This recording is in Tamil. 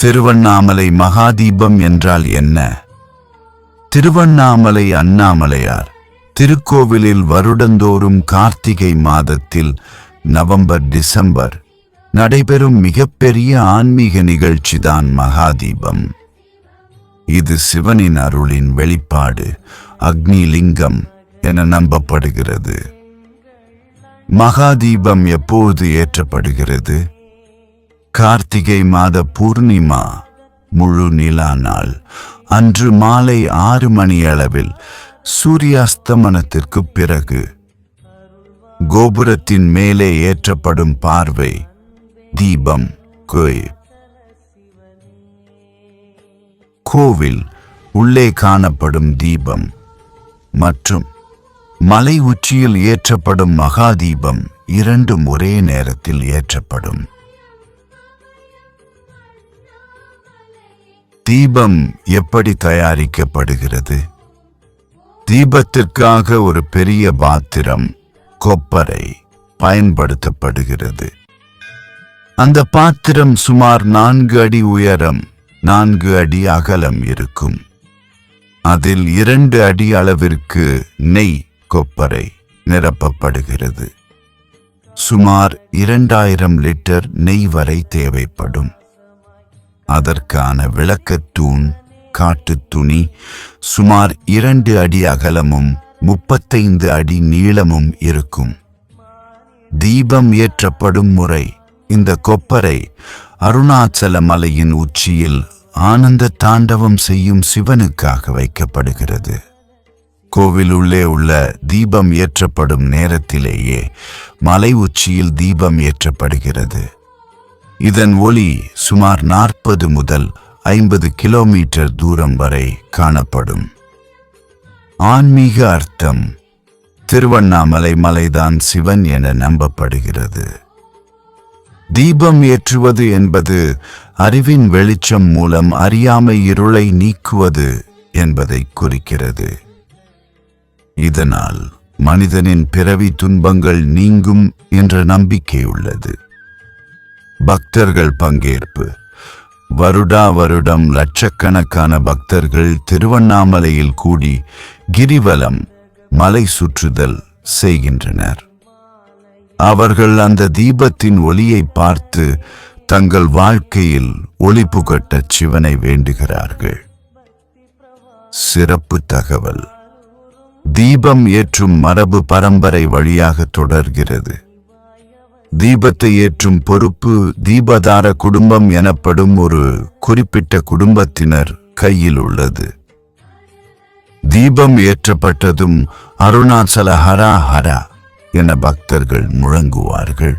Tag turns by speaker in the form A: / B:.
A: திருவண்ணாமலை மகாதீபம் என்றால் என்ன? திருவண்ணாமலை அண்ணாமலையார் திருக்கோவிலில் வருடந்தோறும் கார்த்திகை மாதத்தில் நவம்பர் டிசம்பர் நடைபெறும் மிகப்பெரிய ஆன்மீக நிகழ்ச்சிதான் மகாதீபம். இது சிவனின் அருளின் வெளிப்பாடு அக்னி லிங்கம் என நம்பப்படுகிறது. மகாதீபம் எப்போது ஏற்றப்படுகிறது? கார்த்திகை மாத பூர்ணிமா முழு நிலா நாள். அன்று மாலை ஆறு மணி அளவில் சூரியாஸ்தமனத்திற்கு பிறகு கோபுரத்தின் மேலே ஏற்றப்படும் பார்வை தீபம் கோய் கோவில் உள்ளே காணப்படும் தீபம் மற்றும் மலை உச்சியில் ஏற்றப்படும் மகாதீபம் இரண்டும் ஒரே நேரத்தில் ஏற்றப்படும். தீபம் எப்படி தயாரிக்கப்படுகிறது? தீபத்திற்காக ஒரு பெரிய பாத்திரம் கொப்பரை பயன்படுத்தப்படுகிறது. அந்த பாத்திரம் சுமார் நான்கு அடி உயரம் நான்கு அடி அகலம் இருக்கும். அதில் இரண்டு அடி அளவிற்கு நெய் கொப்பரை நிரப்பப்படுகிறது. சுமார் இரண்டாயிரம் லிட்டர் நெய் வரை தேவைப்படும். அதற்கான விளக்கத்தூண் காட்டு துணி சுமார் இரண்டு அடி அகலமும் முப்பத்தைந்து அடி நீளமும் இருக்கும். தீபம் ஏற்றப்படும் முறை இந்த கொப்பரை அருணாச்சல மலையின் உச்சியில் ஆனந்த தாண்டவம் செய்யும் சிவனுக்காக வைக்கப்படுகிறது. கோவில் உள்ளே உள்ள தீபம் ஏற்றப்படும் நேரத்திலேயே மலை உச்சியில் தீபம் ஏற்றப்படுகிறது. இதன் ஒளி சுமார் நாற்பது முதல் ஐம்பது கிலோமீட்டர் தூரம் வரை காணப்படும். ஆன்மீக அர்த்தம் திருவண்ணாமலை மலைதான் சிவன் என நம்பப்படுகிறது. தீபம் ஏற்றுவது என்பது அறிவின் வெளிச்சம் மூலம் அறியாமை இருளை நீக்குவது என்பதை குறிக்கிறது. இதனால் மனிதனின் பிறவி துன்பங்கள் நீங்கும் என்ற நம்பிக்கை உள்ளது. பக்தர்கள் பங்கேற்பு. வருடா வருடம் லட்சக்கணக்கான பக்தர்கள் திருவண்ணாமலையில் கூடி கிரிவலம் மலை சுற்றுதல் செய்கின்றனர். அவர்கள் அந்த தீபத்தின் ஒளியை பார்த்து தங்கள் வாழ்க்கையில் ஒளி புகட்ட சிவனை வேண்டுகிறார்கள். சிறப்பு தகவல். தீபம் ஏற்றும் மரபு பரம்பரை வழியாக தொடர்கிறது. தீபத்தை ஏற்றும் பொறுப்பு தீபதார குடும்பம் எனப்படும் ஒரு குறிப்பிட்ட குடும்பத்தினர் கையில் உள்ளது. தீபம் ஏற்றப்பட்டதும் அருணாச்சல ஹரா ஹரா என பக்தர்கள் முழங்குவார்கள்.